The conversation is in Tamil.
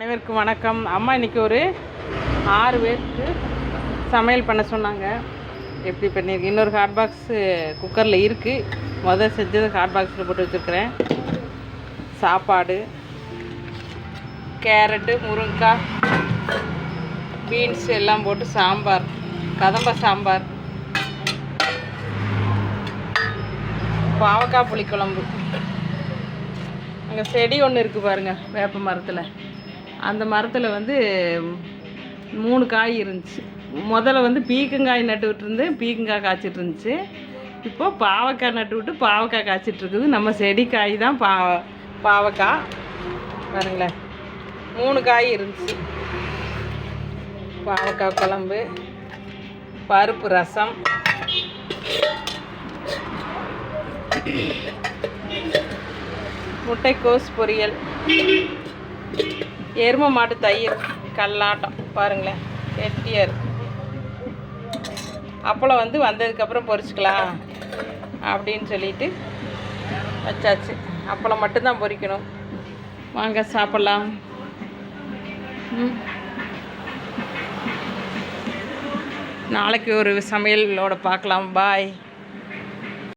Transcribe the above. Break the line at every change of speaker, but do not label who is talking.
அனைவருக்கும் வணக்கம். அம்மா இன்னைக்கு ஒரு ஆறு பேருக்கு சமையல் பண்ண சொன்னாங்க. எப்படி பண்ணியிருக்கு? இன்னொரு ஹாட் பாக்ஸு குக்கரில் இருக்குது முதல் செஞ்சது ஹாட் பாக்ஸில் போட்டு வச்சுருக்கிறேன். சாப்பாடு கேரட்டு முருங்கைக்காய் பீன்ஸ் எல்லாம் போட்டு சாம்பார் கதம்ப சாம்பார் பாவக்காய் புளிக்குழம்பு. அங்கே செடி ஒன்று இருக்குது பாருங்கள் வேப்ப மரத்தில். அந்த மரத்தில் வந்து மூணு காய் இருந்துச்சு. முதல்ல வந்து பீக்கங்காய் நட்டு விட்டுருந்தேன் பீக்கங்காய் காய்ச்சிட்டு இருந்துச்சு. இப்போ பாவக்காய் நட்டு விட்டு பாவக்காய் காய்ச்சிட்ருக்குது நம்ம செடி காய் தான் பா பாவக்காய். பாருங்களேன். மூணு காய் இருந்துச்சு. பாவக்காய் குழம்பு பருப்பு ரசம். முட்டைக்கோஸ் பொரியல். எரும மாட்டு தயிர் கல்லாட்டம் பாருங்களேன் கெட்டியாக இருக்குது அப்பளம் வந்து வந்ததுக்கப்புறம் பொரிச்சுக்கலாம் அப்படின்னு சொல்லிட்டு வச்சாச்சு. அப்பளம் மட்டும்தான் பொரிக்கணும். வாங்க சாப்பிட்லாம். நாளைக்கு ஒரு சமையலோட பார்க்கலாம். பாய்.